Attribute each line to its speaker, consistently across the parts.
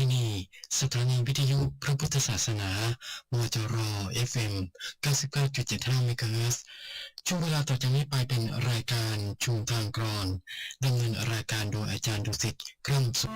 Speaker 1: ที่นี่สถานีวิทยุพระพุทธศาสนามจร FM 99.75เมกะเฮิรตซ์ช่วงเวลาต่อจากนี้ไปเป็นรายการชุมทางกรอนดำเนินรายการโดยอาจารย์ดุสิตกล้ำสุข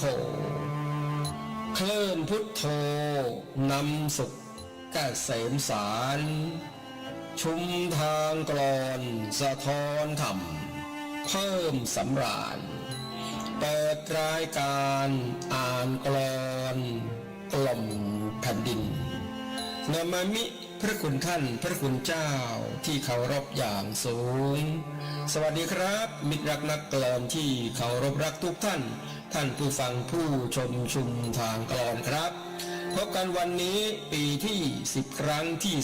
Speaker 2: โฆเคลื่อนพุทโธนำสุขกเกษมสาร ชุมทางกรอนสะท้อนธรรม เพิ่มสำราญ เปิดรายการอ่านกรอนกล่อมแผ่นดินนามามิ พระคุณท่านพระคุณเจ้าที่เคารพอย่างสูง สวัสดีครับ มิตรรักนักกลอนที่เคารพรักทุกท่าน ท่านผู้ฟังผู้ชมชุมทางกลอนครับ พบกันวันนี้ปีที่ 10 ครั้งที่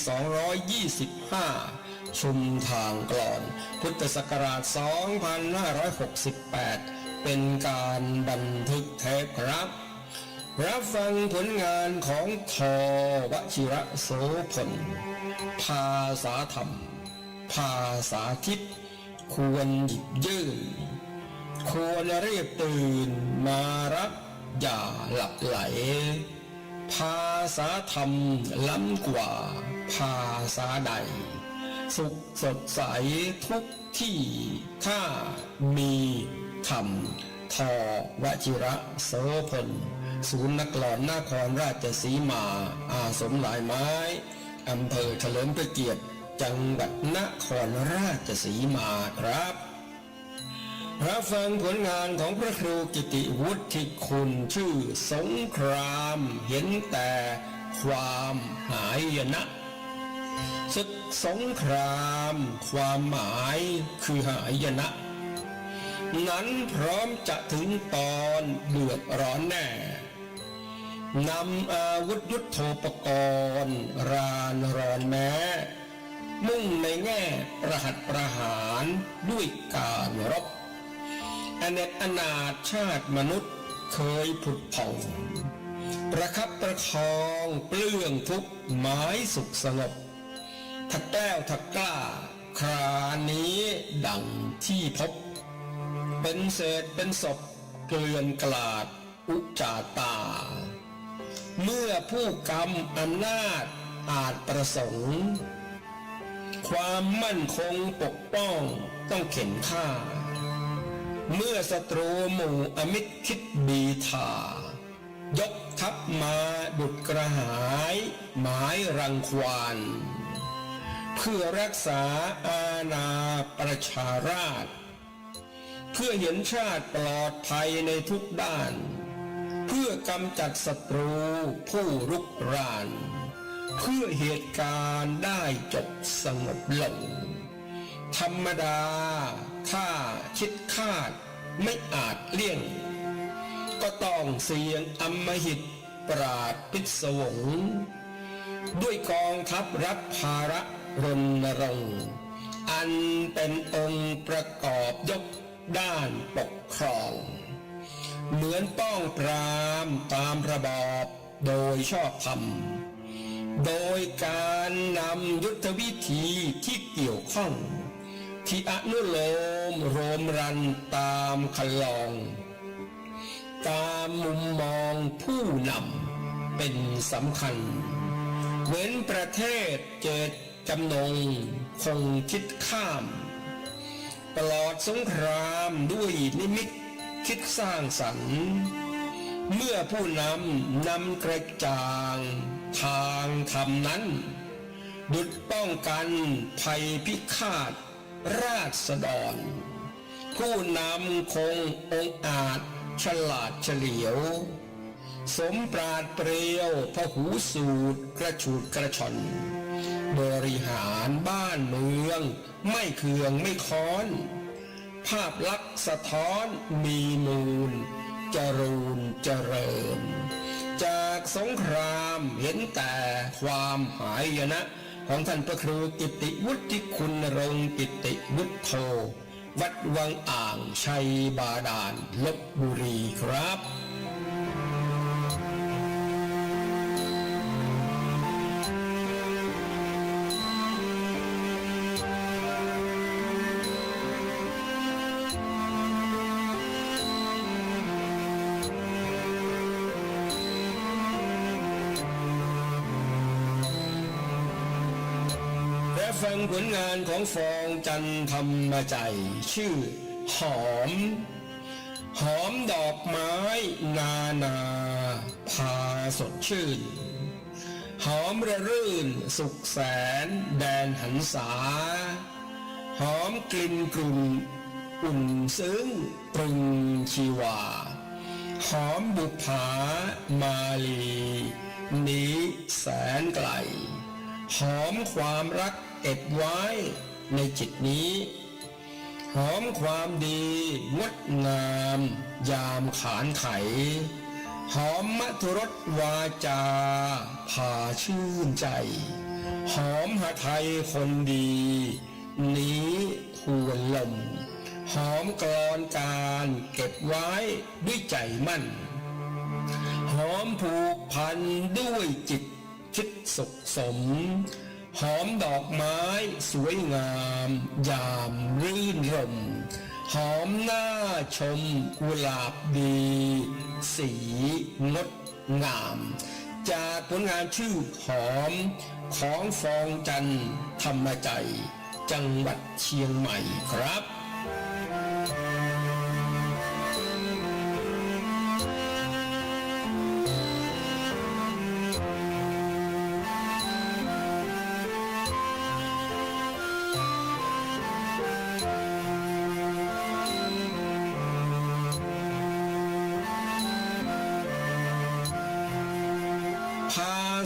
Speaker 2: 225 ชุมทางกลอน พุทธศักราช 2568 เป็นการบันทึกเทปครับ รับฟังผลงานของทอวชิระโสพล ภาษาธรรม ภาษาทิพย์ควรหยิบยื่น ควรเรียบตื่นมารับอย่าหลับไหล ภาษาธรรมล้ำกว่า ภาษาใด สุขสดใสทุกที่ถ้ามีธรรมทอวชิระโสพล ศูนย์นักกลอนนครราชสีมา อาสมหลายไม้อำเภอเฉลิมพระเกียรติ จังหวัดนครราชสีมาครับรับฟังผลงานของพระครูกิติวุฒิคุณชื่อสงครามเห็นแต่ความหายนะศึกสงคราม ความหมายคือหายนะ นั้นพร้อมจะถึงตอนเดือดร้อนแน่นำอาวุธยุทโธปกรณ์รานรอนแม้ มุ่งในแง่ประหัตประหารด้วยการรบอเนกอนาถชาติมนุษย์เคยผุดผ่องประคับประคองเปลื้องทุกข์หมายสุขสงบถักแก้วถักกล้า ครานี้ดังที่พบ เป็นเศษเป็นศพเกลื่อนกลาดอุจจาตา เมื่อผู้กรรมอำนาจอาจประสงค์ ความมั่นคงปกป้องต้องเข็นฆ่า เมื่อศัตรูหมู่อมิตรคิดบีทายกทัพมาดุดกระหาย หมายรังควานเพื่อรักษาอาณาประชาราษ เพื่อเห็นชาติปลอดภัยในทุกด้าน เพื่อกำจัดศัตรูผู้รุกราน เพื่อเหตุการณ์ได้จบสงบลง ธรรมดาถ้าคิดคาดไม่อาจเลี่ยง ก็ต้องเสี่ยงอำมหิตปราดพิศวง ด้วยกองทัพรับภาระรณรงค์อันเป็นองค์ประกอบยก ด้านปกครอง เหมือนป้องปรามตามระบอบโดยชอบธรรม โดยการนำยุทธวิธีที่เกี่ยวข้อง ที่อนุโลมโรมรันตามคลอง ตามมุมมองผู้นำเป็นสำคัญ เว้นประเทศเจตจำนงคงคิดข้าม ตลอดสงครามด้วยนิมิตคิดสร้างสรรค์ เมื่อผู้นำนำกระจ่างทางธรรมนั้น ดุดป้องกันภัยพิฆาตราษฎร ผู้นำคงองอาจฉลาดเฉลียว สมปราดเปรียวพหูสูตรกระฉูดกระชอนบริหารบ้านเมือง ไม่เคืองไม่ค้อน ภาพลักษณ์สะท้อนมีมูล จรูนเจริญ จากสงครามเห็นแต่ความหายนะ ของท่านพระครูกิติวุฒิคุณรงค์กิติวุฒโธวัดวังอ่างชัยบาดาลลบบุรีครับ ฟังผลงานของฟองจันทร์ธรรมใจ ชื่อ หอม หอมดอกไม้ นานา พาสดชื่น หอมระรื่น สุขแสน แดนหันษา หอมกลิ่นกลุ่นอุ่นซึ้งตรึงชีวา หอมบุภามาลีหนีแสนไกลหอมความรัก เก็บไว้ในจิตนี้ หอมความดีงดงาม ยามขานไข หอมมัทุรสวาจาพาชื่นใจ หอมหาไทยคนดีหนี้ทวนลม หอมกรอนการเก็บไว้ด้วยใจมั่น หอมผูกพันด้วยจิตคิดสุขสม หอมดอกไม้สวยงาม ยามรื่นรม หอมหน้าชมกุหลาบดี สีงดงาม จากผลงานชื่อหอมของฟองจันทร์ธรรมใจ จังหวัดเชียงใหม่ครับ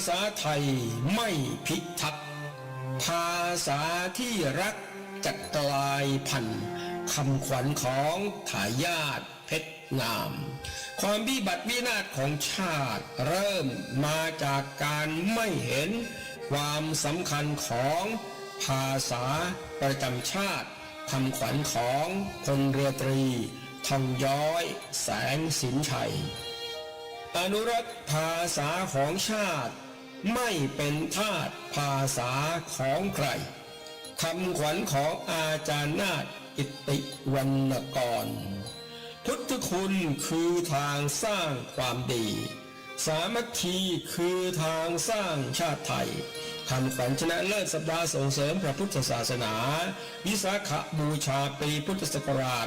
Speaker 2: ษาไทยไม่พิทักษ์ภาษาที่รักจะกลายพันธุ์คำขวัญของทายาทเพชรงาม ความวิบัติวินาศของชาติเริ่มมาจากการไม่เห็นความสำคัญของภาษาประจำชาติคำขวัญของพลเรือตรี ทองย้อย แสงสินชัย อนุรักษ์ภาษาของชาติ ไม่เป็นทาสภาษาของใครคำขวัญของอาจารย์นาฏอิติวรรณกร พุทธคุณคือทางสร้างความดี สามัคคีคือทางสร้างชาติไทยคำขวัญชนะเลิศสัปดาห์ส่งเสริมพระพุทธศาสนา วิสาขบูชาปีพุทธศักราช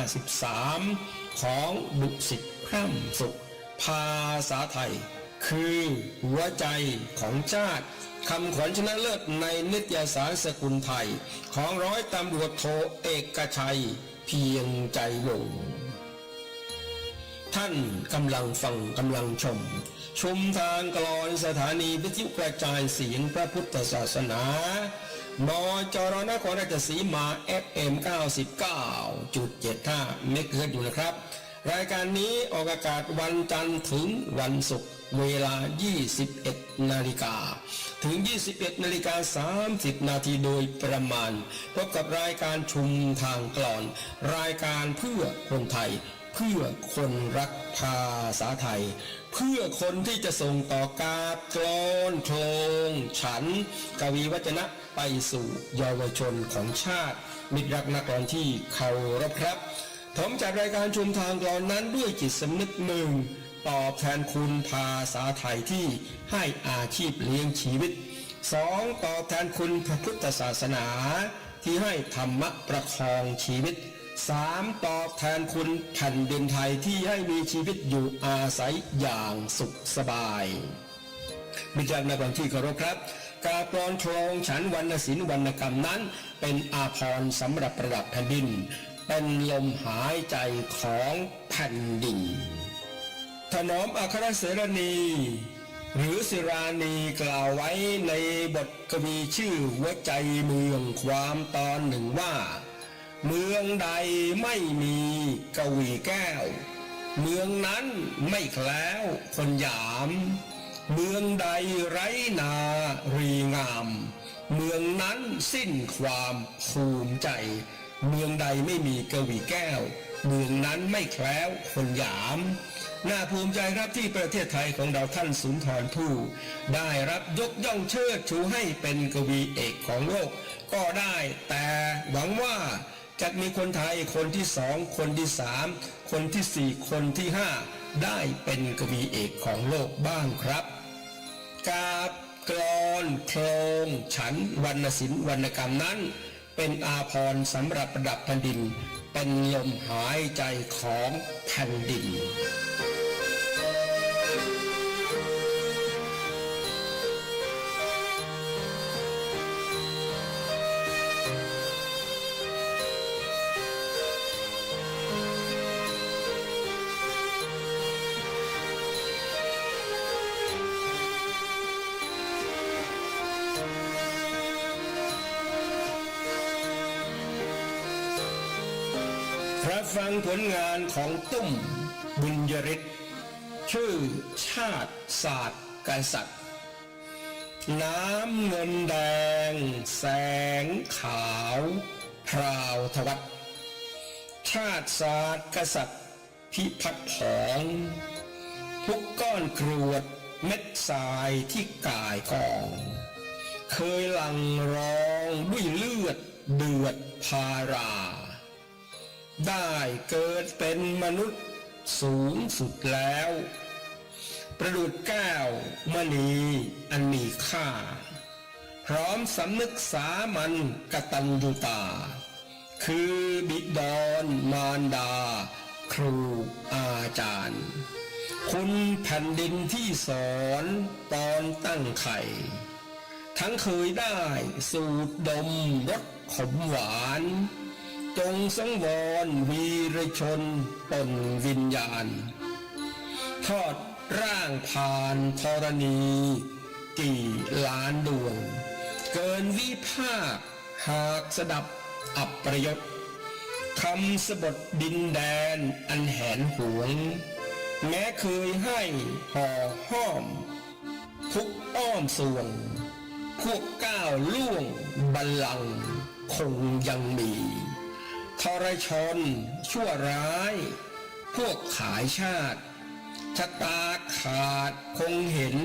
Speaker 2: 2553 ของบุสิตพร่ำสุข ภาษาไทย คือหัวใจของชาติคำขวัญชนะเลิศในนิตยสารสกุลไทย ของร้อยตำรวจโทเอกชัย เพียงใจวงท่านกำลังฟังกำลังชม ชมทางกลอนสถานีวิทยุกระจายเสียงพระพุทธศาสนานจรนครราชสีมา FM 99.75เมกะเฮิรตอยู่นะครับ รายการนี้ออกอากาศวันจันทร์ถึงวันศุกร์เวลา 21 นาฬิกา ถึง 21 นาฬิกา 30 นาทีโดยประมาณ พบกับรายการชุมทางกลอน รายการเพื่อคนไทย เพื่อคนรักภาษาไทย เพื่อคนที่จะส่งต่อกาบกลอนโคลงฉัน กวีวัจนะไปสู่เยาวชนของชาติ มิตรรักนักกลอนที่เคารพครับ ผมจัดรายการชุมทางกลอนนั้นด้วยจิตสำนึกหนึ่ง ตอบแทนคุณภาษาไทยที่ให้อาชีพเลี้ยงชีวิตสองตอบแทนคุณพระพุทธศาสนา ที่ให้ธรรมะประคองชีวิตสามตอบแทนคุณแผ่นดินไทยที่ให้มีชีวิตอยู่อาศัยอย่างสุขสบายบิดาในวันที่เคารพครับ การปลอนโครงฉันวรรณศิลป์วรรณกรรมนั้น เป็นอาภรณ์สำหรับประดับแผ่นดิน เป็นลมหายใจของแผ่นดิน ถนอมอัครเสรณี หรือสิรานีกล่าวไว้ในบทกวีชื่อหัวใจเมืองความตอนหนึ่งว่า เมืองใดไม่มีกวีแก้ว เมืองนั้นไม่แคล้วคนหยาม เมืองใดไร้นารีงาม เมืองนั้นสิ้นความภูมิใจ เมืองใดไม่มีกวีแก้ว เมืองนั้นไม่แคล้วคนหยาม น่าภูมิใจครับที่ประเทศไทยของเราท่านสุนทรภู่ได้รับยกย่องเชิดชูให้เป็นกวีเอกของโลก ก็ได้แต่หวังว่าจะมีคนไทยคนที่สองคนที่สามคนที่สี่คนที่ห้าได้เป็นกวีเอกของโลกบ้างครับกาบกรอนโครงฉันวรรณศิลป์วรรณกรรมนั้น เป็นอาภรณ์สำหรับประดับแผ่นดิน เป็นลมหายใจของแผ่นดิน รับฟังผลงานของตุ้มบุญยริศชื่อชาติศาสตร์กษัตริย์ น้ำเงินแดง แสงขาวพราวทวัตชาติศาสตร์กษัตริย์ พิพัฒน์ผองทุกก้อนกรวดเม็ดทรายที่กายกอง เคยหลังร้องด้วยเลือดเดือดพารา ได้เกิดเป็นมนุษย์สูงสุดแล้ว ประดุดแก้วมณีอันมีค่า พร้อมสำนึกสามัญกตัญญูตา คือบิดอนมารดา ครูอาจารย์ คุณแผ่นดินที่สอนตอนตั้งไข่ ทั้งเคยได้สูดดมรสขมหวาน จงสังวรวีรชนตนวิญญาณ ทอดร่างผ่านธรณี กี่ล้านดวง เกินวิภาคหากสดับอับประยศคำสบทดินแดนอันแหนหวง แม้เคยให้ห่อห้อม ทุกอ้อมส่วง พวกก้าวล่วงบัลลังคงยังมี ทรชน ชั่วร้าย พวกขายชาติชะตาขาดคงเห็น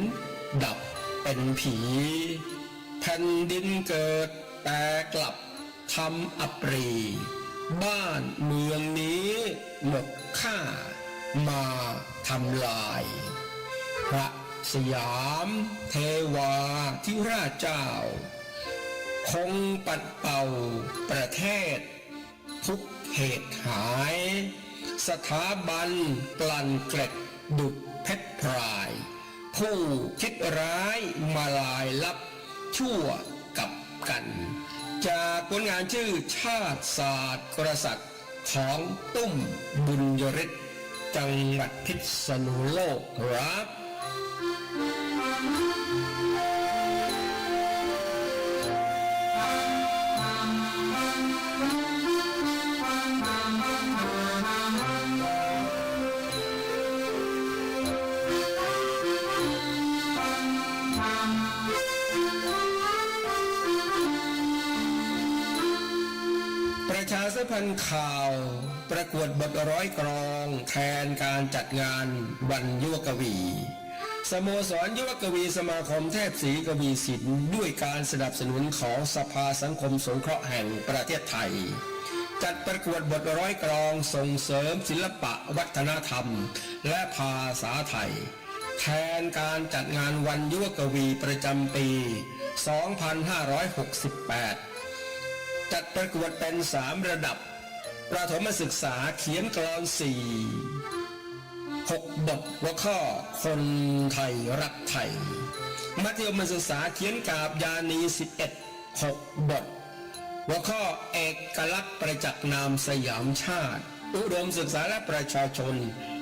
Speaker 2: ดับเป็นผีแผ่นดินเกิดแต่กลับทำอัปรี บ้านเมืองนี้หมดค่า มาทำลาย พระสยามเทวาธิราชเจ้า คงปัดเป่าประเทศ ทุกเหตุหาย สถาบันกลั่นเกล็ดดุดเพชรพราย ผู้คิดร้ายมาลายลับชั่วกับกัน จากผลงานชื่อชาติศาสตร์กษัตริย์ของตุ้มบุญยริศจังหวัดพิษณุโลกครับ สัมพันธ์ข่าว ประกวดบทร้อยกรอง แทนการจัดงานวันยุวกวี สโมสรยุวกวีสมาคมเทพศรีกวีสินด้วยการสนับสนุนของสภาสังคมสงเคราะห์แห่งประเทศไทย จัดประกวดบทร้อยกรองส่งเสริมศิลปะวัฒนธรรม และภาษาไทย แทนการจัดงานวันยุวกวีประจำปี 2568 จัดประกวดเป็นสามระดับ ประถมศึกษาเขียนกลอนสี่หกบทหัวข้อคนไทยรักไทย มัธยมศึกษาเขียนกาบยานีสิบเอ็ดหกบทหัวข้อเอกลักษณ์ประจักษ์นามสยามชาติ อุดมศึกษาและประชาชน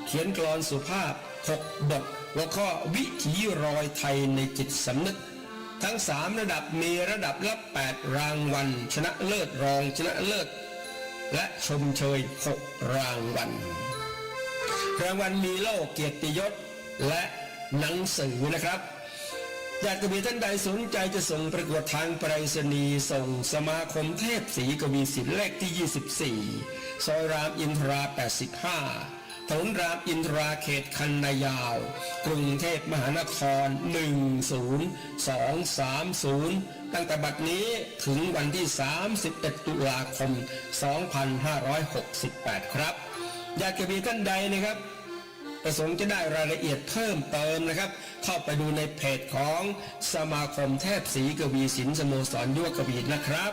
Speaker 2: เขียนกลอนสุภาพหกบทหัวข้อวิถีรอยไทยในจิตสำนึก ทั้งสามระดับมีระดับละแปดรางวัล ชนะเลิศรองชนะเลิศ และชมเชยหกรางวัล รางวัลมีโล่เกียรติยศและหนังสือนะครับญาติกวีท่านใดสนใจจะส่งประกวดทางไปรษณีย์ส่งสมาคมเทพศรีกวีศิลป์เลขที่ 24 ซอยรามอินทรา 85 ถนนรามอินทราเขตคันนายาว กรุงเทพมหานคร 10230 ตั้งแต่บัดนี้ถึงวันที่ 31 ตุลาคม 2568 ครับ อยากจะมีท่านใดนะครับ ประสงค์จะได้รายละเอียดเพิ่มเติมนะครับ เข้าไปดูในเพจของสมาคมเทพศรีกวีสินสโมสรยั่วกวีนะครับ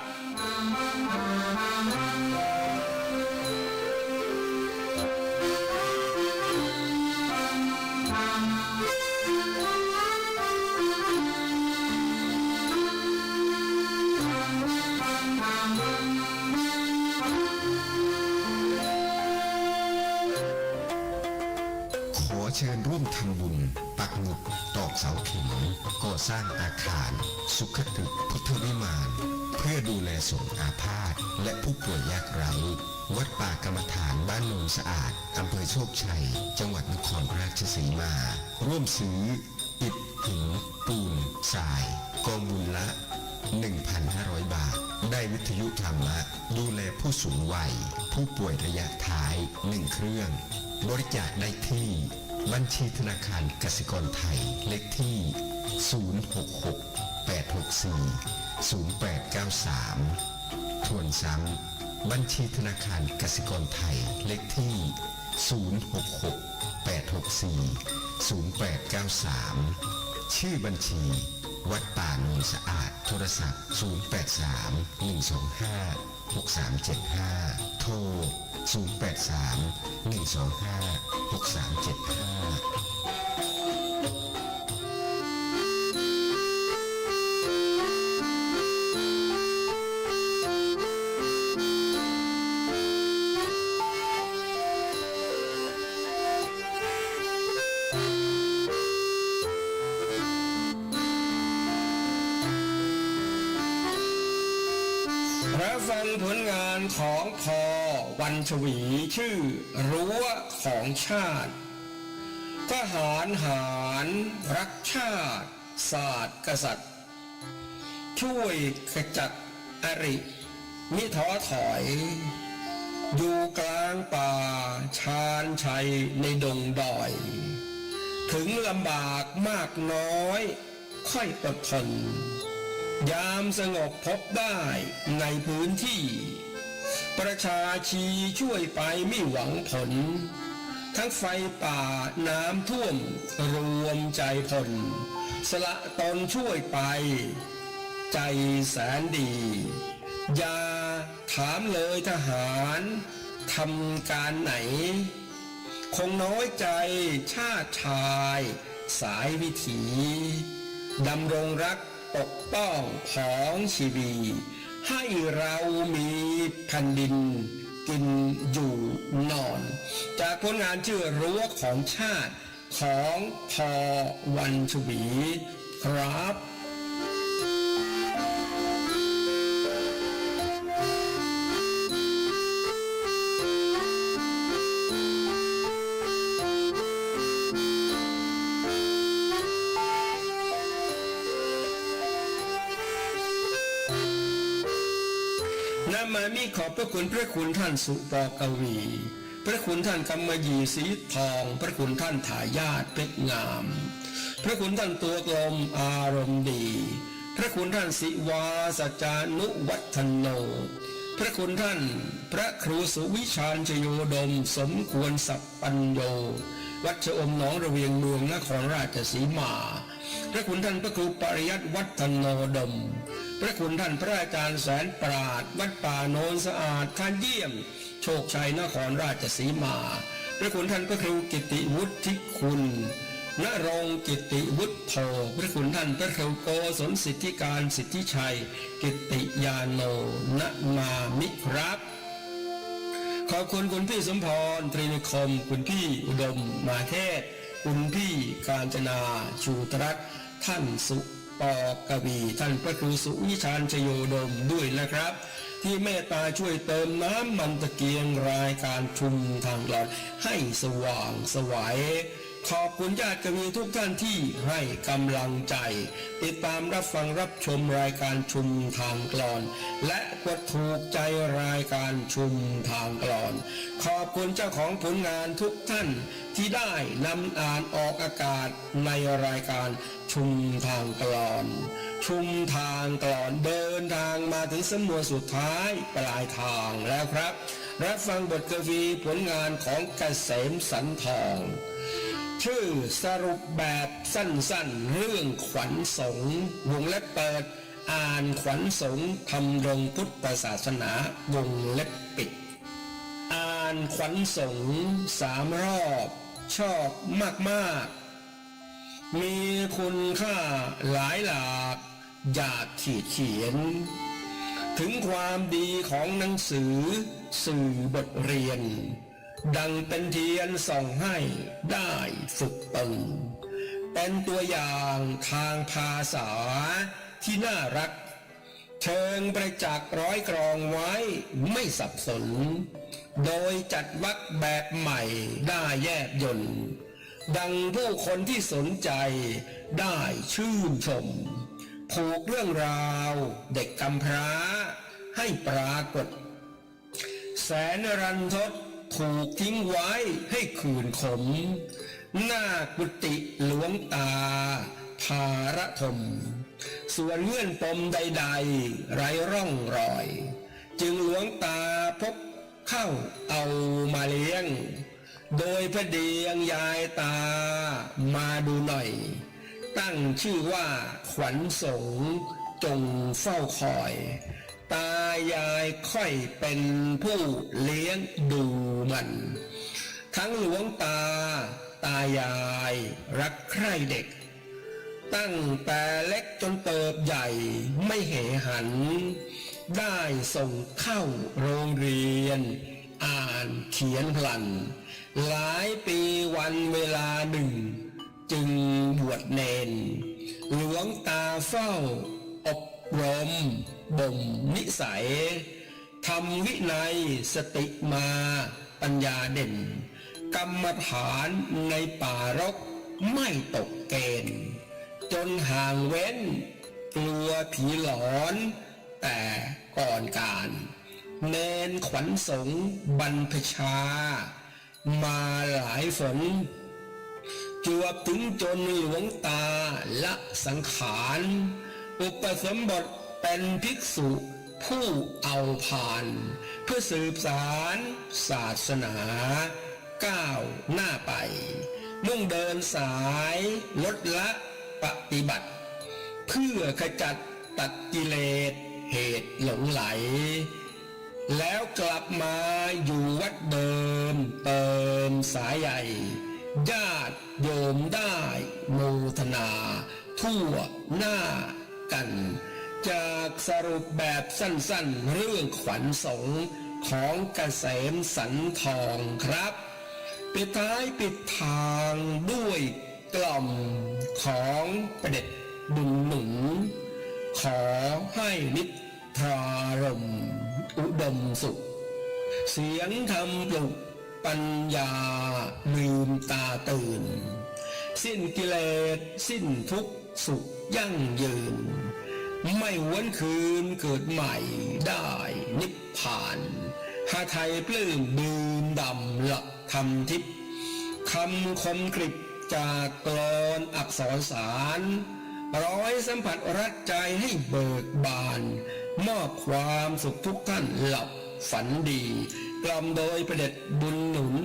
Speaker 3: เชิญร่วมทำบุญ ปักหมุดตอกเสาเข็มก่อสร้างอาคาร สุขตึกพุทธวิมานเพื่อดูแลสงอาพาธและผู้ป่วยยากไร้วัดป่ากรรมฐานบ้านโนนสะอาดอำเภอโชคชัย จังหวัดนครราชสีมา ร่วมซื้อ อิฐหินปูนทราย กองบุญละ 1,500 บาท ได้วิทยุธรรมะ ดูแลผู้สูงวัย ผู้ป่วยระยะท้าย 1 เครื่อง บริจาคได้ที่ บัญชีธนาคารกสิกรไทย เลขที่ 066 864 0893 ทวนซ้ำบัญชีธนาคารกสิกรไทย เลขที่ 066 864 0893 ชื่อบัญชี วัดป่าโนนสะอาด โทรศัพท์ 083 125 6375 โทร 083 125 6375
Speaker 2: รับฟังผลงานของพอวันชวีชื่อรั้วของชาติทหารหารรักชาติ ศาสตร์กษัตริย์ ช่วยขจัดอริมิท้อถอย อยู่กลางป่าชานชัยในดงดอย ถึงลำบากมากน้อย ค่อยอดทน ยามสงบพบได้ในพื้นที่ ประชาชีช่วยไปไม่หวังผล ทั้งไฟป่าน้ำท่วมรวมใจพล สละตนช่วยไป ใจแสนดี อย่าถามเลยทหารทำการไหน คงน้อยใจชาติชาย สายวิถีดำรงรัก ปกป้องของชีวีให้เรามีแผ่นดินกินอยู่นอน จากผลงานชื่อรั้วของชาติของพอวันชวีครับ พระคุณพระคุณท่านสุปอกวี พระคุณท่านกำมะหยีสีทอง พระคุณท่านถายาทเพชรงาม พระคุณท่านตัวกลมอารมณ์ดี พระคุณท่านสิวาสจานุวัฒโน พระคุณท่าน พระครูสุวิชาญชโยดม สมควรสัพปัญโย วัชอมหนองระเวียงเมืองนครราชสีมา พระคุณท่านพระครูปริยัติวัฒโนดม พระคุณท่านพระอาจารย์แสนปราด วัดป่าโนนสะอาดท่านเยี่ยม โชคชัยนครราชสีมา พระคุณท่านพระครูกิติวุฒิคุณณรงกิติวุฒิโธพระคุณท่านพระครูโกศลสิทธิการสิทธิชัย กิติยาโนณมามิครับ ขอบคุณคุณพี่สมพรตรีนิคม คุณพี่อุดมมาเทศ คุณพี่กาญจนาชูตรัตน์ท่านสุ ปอกวีท่านพระครูสุวิชานชโยดมด้วยนะครับ ที่เมตตาช่วยเติมน้ำมันตะเกียงรายการชุมทางหลอดให้สว่างสวัย ขอบคุณญาติกวีทุกท่านที่ให้กำลังใจ ติดตามรับฟังรับชมรายการชุมทางกลอน และกดถูกใจรายการชุมทางกลอน ขอบคุณเจ้าของผลงานทุกท่านที่ได้นำอ่านออกอากาศในรายการชุมทางกลอน ชุมทางกลอนเดินทางมาถึงสมวนสุดท้ายปลายทางแล้วครับ รับฟังบทกวีผลงานของเกษมสันทอง ชื่อสรุปแบบสั้นๆ เรื่องขวัญสงวงเล็บเปิด อ่านขวัญสงทำรงพุทธศาสนาวงเล็บปิด อ่านขวัญสงสามรอบ ชอบมากๆ มีคุณค่าหลายหลากอยากขีดเขียน ถึงความดีของหนังสือสื่อบทเรียน ดังเป็นเทียนส่องให้ได้ฝึกตนเป็นตัวอย่างทางภาษาที่น่ารัก เชิงประจักษ์ร้อยกรองไว้ไม่สับสน โดยจัดวรรคแบบใหม่ได้แยบยนต์ดังผู้คนที่สนใจได้ชื่นชม ผูกเรื่องราวเด็กกำพร้าให้ปรากฏ แสนรันทด ถูกทิ้งไว้ให้คืนขม หน้ากุฏิหลวงตา ภาระทมส่วนเงื่อนปมใดๆ ไรร่องรอย จึงหลวงตาพบเข้าเอามาเลี้ยง โดยพระเดียงยายตามาดูหน่อย ตั้งชื่อว่าขวัญสงจงเฝ้าคอย ตายายค่อยเป็นผู้เลี้ยงดูมัน ทั้งหลวงตา ตายายรักใคร่เด็ก ตั้งแต่เล็กจนเติบใหญ่ไม่เหหัน ได้ส่งเข้าโรงเรียน อ่านเขียนพลัน หลายปีวันเวลาหนึ่ง จึงบวชเนน หลวงตาเฝ้าอบรม บ่มนิสัยทำวินัยสติมาปัญญาเด่น กรรมฐานในป่ารกไม่ตกเกณฑ์จนห่างเว้น กลัวผีหลอน แต่ก่อนการ เนนขวัญสงบรรพชา มาหลายฝนจวบถึงจนหลวงตาละสังขาร อุปสมบท เป็นภิกษุผู้เอาผ่าน เพื่อสืบสารศาสนาก้าวหน้าไป มุ่งเดินสายลดละปฏิบัติ เพื่อขจัดตัดกิเลสเหตุหลงไหล แล้วกลับมาอยู่วัดเดิมเติมสายใหญ่ ญาติโยมได้โมทนา ทั่วหน้ากัน จากสรุปแบบสั้นๆ เรื่องขวัญสงของเกษมสันทองครับ ปิดท้ายปิดทางด้วยกล่อมของประเด็จบุญหนุนขอให้นิทรารมอุดมสุข เสียงธรรมปลุกปัญญาลืมตาตื่น สิ้นกิเลสสิ้นทุกข์สุขยั่งยืน ไม่หวนคืนเกิดใหม่ได้นิพพานหาไทยปลื้มดื่มดำหลักธรรมทิพย์คำคมกริบจากกลอนอักษรสารร้อยสัมผัสรักใจให้เบิกบาน มอบความสุขทุกท่านหลับฝันดีกล่อมโดยประเด็จบุญหนุน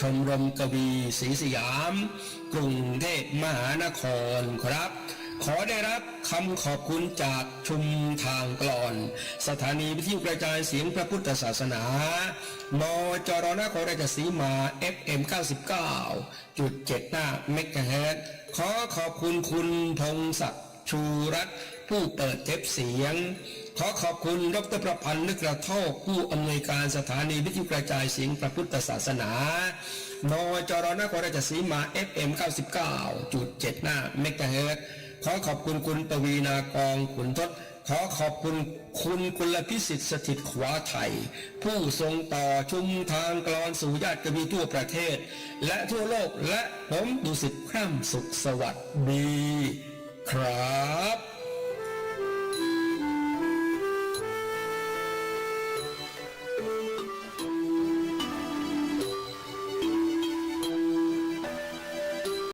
Speaker 2: ชมรมกวีศรีสยาม กรุงเทพมหานครครับ ขอได้รับคำขอบคุณจากชุมทางกลอน สถานีวิทยุกระจายเสียงพระพุทธศาสนามจรนครราชสีมา FM 99.75เมกะเฮิรตซ์ขอขอบคุณคุณพงศักดิ์ชูรัตผู้เปิดเทปเสียง ขอขอบคุณดรประพันธ์นึกระโทกผู้อำนวยการสถานีวิทยุกระจายเสียงพระพุทธศาสนามจรนครราชสีมา FM 99.75เมกะเฮิรต์ ขอขอบคุณคุณปวีนากองขุนทศขอขอบคุณคุณกุลพิสิทธิ์สถิตขวาไทย ผู้ทรงต่อชุมทางกลอนสู่ญาติกบีทั่วประเทศ และทั่วโลกและผมดุสิตคร่ำสุขสวัสดีครับ